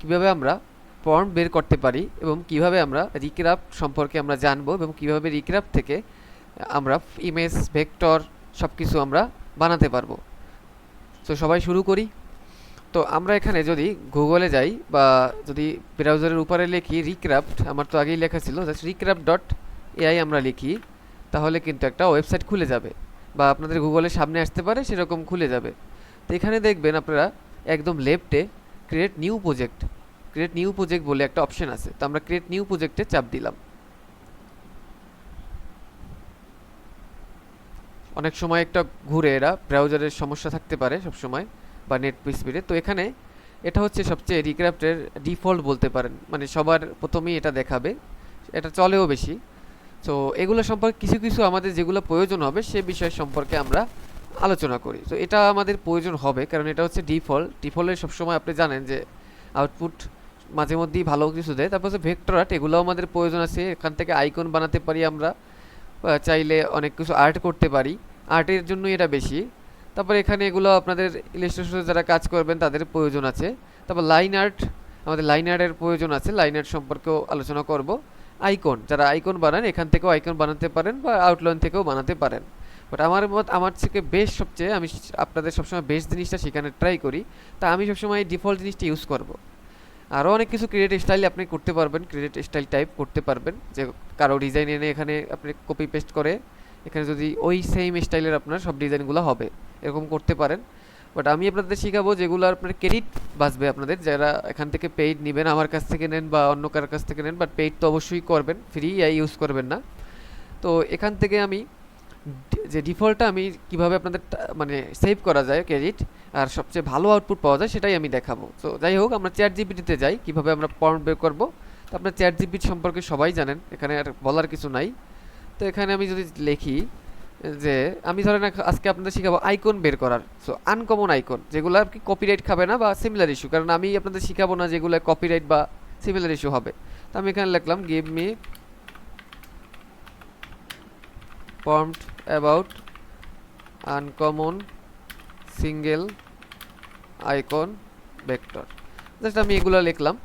কীভাবে আমরা ফর্ম বের করতে পারি এবং কীভাবে আমরা রিক্রাফট সম্পর্কে আমরা জানব এবং কীভাবে রিক্রাফট থেকে আমরা ইমেজ ভেক্টর সব কিছু আমরা বানাতে পারব। তো সবাই শুরু করি। তো আমরা এখানে যদি গুগলে যাই বা যদি ব্রাউজারের উপরে লিখি রিক্রাফট আমার তো আগেই লেখা ছিল জাস্ট রিক্রাফট ডট এআই আমরা লিখি, তাহলে কিন্তু একটা ওয়েবসাইট খুলে যাবে বা আপনাদের গুগলের সামনে আসতে পারে, সেরকম খুলে যাবে। তো এখানে দেখবেন আপনারা একদম লেফটে create new project create new project বলে একটা অপশন আছে। তো আমরা ক্রিয়েট নিউ প্রজেক্টে চাপ দিলাম। অনেক সময় একটা ঘুরে এরা ব্রাউজারের সমস্যা থাকতে পারে সব সময় বা নেট স্পিডে তো এখানে এটা হচ্ছে সবচেয়ে রিক্রাফটের ডিফল্ট বলতে পারেন। মানে সবার প্রথমেই এটা দেখাবে। এটা চলেও বেশি। তো এগুলো সম্পর্কে কিছু কিছু আমাদের যেগুলো প্রয়োজন হবে সে বিষয় সম্পর্কে আমরা আলোচনা করি। তো এটা আমাদের প্রয়োজন হবে, কারণ এটা হচ্ছে ডিফল্ট। ডিফল্টে সবসময় আপনি জানেন যে আউটপুট মাঝে মধ্যেই ভালো কিছু দেয়। তারপর হচ্ছে ভেক্টর আর্ট এগুলোও আমাদের প্রয়োজন আছে। এখান থেকে আইকন বানাতে পারি আমরা। চাইলে অনেক কিছু আর্ট করতে পারি। আর্টের জন্যই এটা বেশি। তারপর এখানে এগুলো আপনাদের ইলাস্ট্রেশনে যারা কাজ করবেন, তাদের প্রয়োজন আছে। তারপর লাইন আর্ট আমাদের লাইন আর্টের প্রয়োজন আছে। লাইন আর্ট সম্পর্কেও আলোচনা করব। আইকন যারা আইকন বানান, এখান থেকেও আইকন বানাতে পারেন বা আউটলাইন থেকেও বানাতে পারেন। বাট আমার মত, আমার থেকে বেস্ট সবচেয়ে, আমি আপনাদের সবসময় বেস্ট জিনিসটা শেখানোর ট্রাই করি, তা আমি সবসময় ডিফল্ট জিনিসটা ইউজ করব। আরও অনেক কিছু ক্রিয়েট স্টাইল আপনি করতে পারবেন ক্রিয়েট স্টাইল টাইপ করতে পারবেন, যে কারও ডিজাইন এনে এখানে আপনি কপি পেস্ট করে, এখানে যদি ওই সেম স্টাইলের আপনার সব ডিজাইনগুলো হবে, এরকম করতে পারেন। বাট আমি আপনাদের শেখাবো যেগুলো আপনার ক্রেডিট বাঁচবে আপনাদের, যারা এখান থেকে পেইড নেবেন, আমার কাছ থেকে নেন বা অন্য কারোর কাছ থেকে নেন বাট পেইড তো অবশ্যই করবেন ফ্রি ইউজ করবেন না। তো এখান থেকে আমি যে ডিফল্টটা আমি কীভাবে আপনাদের মানে সেভ করা যায় ক্রেডিট আর সবচেয়ে ভালো আউটপুট পাওয়া যায় সেটাই আমি দেখাবো। তো যাই হোক, আমরা চ্যাট জিপিটিতে যাই, কীভাবে আমরা ফর্ম বের করব। তো আপনার চ্যাট জিপিটি সম্পর্কে সবাই জানেন, এখানে আর বলার কিছু নাই। তো এখানে আমি যদি লিখি, যে আমি ধরেন আজকে আপনাদের শিখাবো আইকন বের করার। সো আনকমন আইকন যেগুলো আর কি কপিরাইট খাবে না বা সিমিলার ইস্যু কারণ আমি আপনাদের শিখাবো না যেগুলো কপিরাইট বা সিমিলার ইস্যু হবে। তো আমি এখানে লিখলাম give me prompt about uncommon single icon vector. Just আমি এগুলো লিখলাম।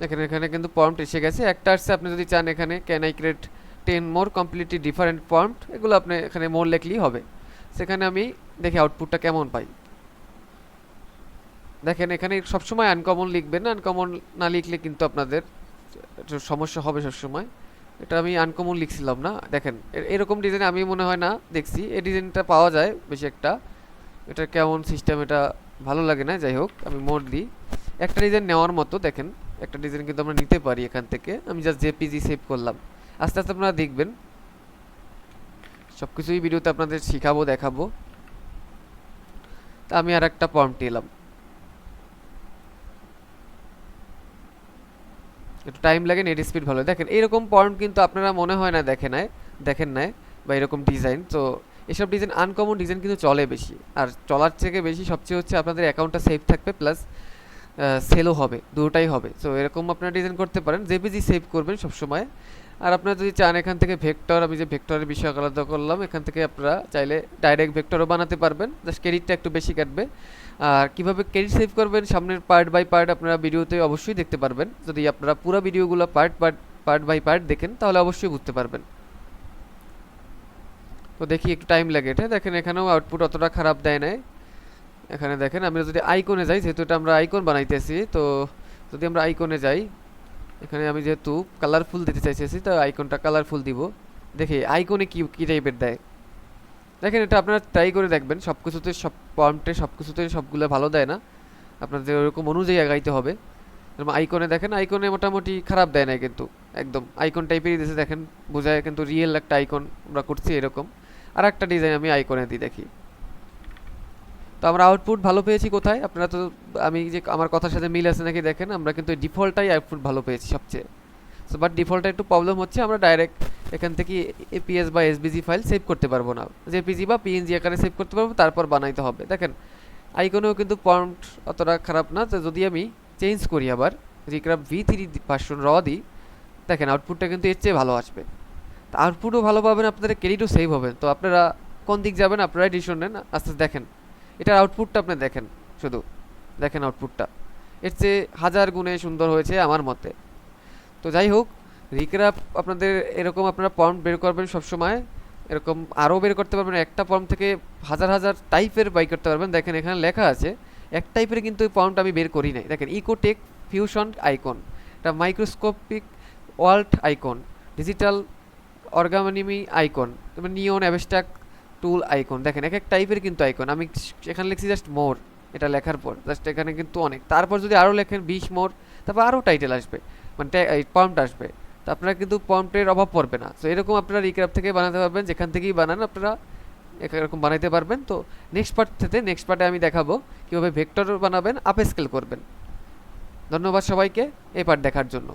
দেখেন, এখানে কিন্তু prompt এসে গেছে। একটা আসছে, আপনি যদি চান এখানে can I create ten more completely different prompt, এগুলো আপনি এখানে মোর লিখলেই হবে। সেখানে আমি দেখি আউটপুটটা কেমন পাই। দেখেন, এখানে সবসময় আনকমন লিখবেন আনকমন না লিখলে কিন্তু আপনাদের সমস্যা হবে সবসময়। এটা আমি আনকমন লিখছিলাম না। দেখেন এরকম ডিজাইন আমি মনে হয় না দেখছি। এই ডিজাইনটা পাওয়া যায় বেশি একটা। এটা কেমন সিস্টেম এটা ভালো লাগে না, যাই হোক, আমি মোড দিই। একটা ডিজাইন নেওয়ার মতো, দেখেন, একটা ডিজাইন কিন্তু আমরা নিতে পারি এখান থেকে। আমি জাস্ট জেপিজি সেভ করলাম। আস্তে আস্তে আপনারা দেখবেন। সব কিছুই ভিডিওতে আপনাদের শিখাবো, দেখাবো। তা আমি আর একটা পম্পট এলাম একটু টাইম লাগে নেট স্পিড ভালো। দেখেন, এরকম পয়েন্ট কিন্তু আপনারা মনে হয় না দেখে নাই, দেখেন নাই, বা এরকম ডিজাইন তো এসব ডিজাইন আনকমন ডিজাইন কিন্তু চলে বেশি। আর চলার থেকে বেশি সবচেয়ে হচ্ছে আপনাদের অ্যাকাউন্টটা সেফ থাকবে প্লাস সেলও হবে, দুটাই হবে। তো এরকম আপনারা ডিজাইন করতে পারেন। জেপিজি সেভ করবেন সবসময় আর আপনারা যদি চান, এখান থেকে ভেক্টর আমি যে ভেক্টরের বিষয় আলাদা করলাম, এখান থেকে আপনারা চাইলে ডাইরেক্ট ভেক্টরও বানাতে পারবেন। জাস্ট ক্রেডিটটা একটু বেশি কাটবে। আর কীভাবে ক্রেডিট সেভ করবেন, সামনের পার্ট বাই পার্ট আপনারা ভিডিওতে অবশ্যই দেখতে পারবেন। যদি আপনারা পুরো ভিডিওগুলো part part part by part দেখেন, তাহলে অবশ্যই বুঝতে পারবেন। তো দেখি একটু টাইম লাগে এটা। দেখেন এখানেও আউটপুট অতটা খারাপ দেয় নাই। এখানে দেখেন, আমরা যদি আইকনে যাই, যেহেতু এটা আমরা আইকন বানাইতেছি, তো যদি আমরা আইকনে যাই এখানে আমি যেহেতু কালারফুল দিতে চাইছি তো আইকনটা কালারফুল দিব। দেখি আইকনে কি, কী টাইপের দেয়? দেখেন, এটা আপনারা ট্রাই করে দেখবেন। সব কিছুতে সব পয়েন্টে সব কিছুতে সবগুলো ভালো দেয় না। আপনাদের ওরকম অনুযায়ী আগাইতে হবে। যেমন আইকনে দেখেন আইকনে মোটামুটি খারাপ দেয় না কিন্তু, একদম। আইকন টাইপেরই দিয়েছে দেখেন, বোঝায় কিন্তু রিয়েল একটা আইকন আমরা করছি এরকম। আর একটা ডিজাইন আমি আইকনে দিই, দেখি। তো আমরা আউটপুট ভালো পেয়েছি কোথায়? আপনারা তো, আমি যে আমার কথার সাথে মিল আছে নাকি দেখেন, আমরা কিন্তু ডিফল্টটাই আউটপুট ভালো পেয়েছি সবচেয়ে। সো বাট ডিফল্টটা একটু প্রবলেম হচ্ছে, আমরা ডাইরেক্ট এখান থেকে এপিএস বা এসবিজি ফাইল সেভ করতে পারব না। জেপিজি বা পিএনজি আকারে সেভ করতে পারব, তারপর বানাইতে হবে। দেখেন আইকনেও কিন্তু পয়েন্ট অতটা খারাপ না, তো যদি আমি চেঞ্জ করি আবার রিক্রাফট ভি থ্রি ভার্সন র দিই, দেখেন আউটপুটটা কিন্তু এর চেয়ে ভালো আসবে। তা আউটপুটও ভালো পাবেন, আপনাদের ক্রেডিটও সেভ হবে। তো আপনারা কোন দিক যাবেন, আপনারাই ডিসিশন নেন। আস্তে আস্তে দেখেন এটার আউটপুটটা আপনি দেখেন, শুধু দেখেন আউটপুটটা এর চেয়ে হাজার গুণে সুন্দর হয়েছে আমার মতে। তো যাই হোক রিক্রাপ আপনাদের এরকম আপনারা পম্প বের করবেন সবসময়, এরকম আরও বের করতে পারবেন, একটা পম্প থেকে হাজার হাজার টাইপের বাই করতে পারবেন। দেখেন এখানে লেখা আছে, এক টাইপের কিন্তু এই পম্পটা আমি বের করি নাই। দেখেন ইকোটেক ফিউশন আইকন এটা মাইক্রোস্কোপিক ওয়াল্ট আইকন ডিজিটাল অর্গানিমি আইকন তারপর নিয়ন অ্যাবস্ট্রাক্ট টুল আইকন দেখেন, এক এক টাইপের কিন্তু আইকন আমি এখানে লিখছি জাস্ট মোর এটা লেখার পর। জাস্ট এখানে কিন্তু অনেক। তারপর যদি আরও লেখেন বিশ মোর তারপর আরও টাইটেল আসবে। মানে পম্পট আসবে। তো আপনারা কিন্তু পম্পটের অভাব পড়বে না। তো এরকম আপনারা রিক্রাপ থেকে বানাতে পারবেন। যেখান থেকেই বানান, আপনারা এরকম বানাইতে পারবেন। তো নেক্সট পার্ট থেকে নেক্সট পার্টে আমি দেখাবো কীভাবে ভেক্টর বানাবেন আপ স্কেল করবেন। ধন্যবাদ সবাইকে এই পার্ট দেখার জন্য।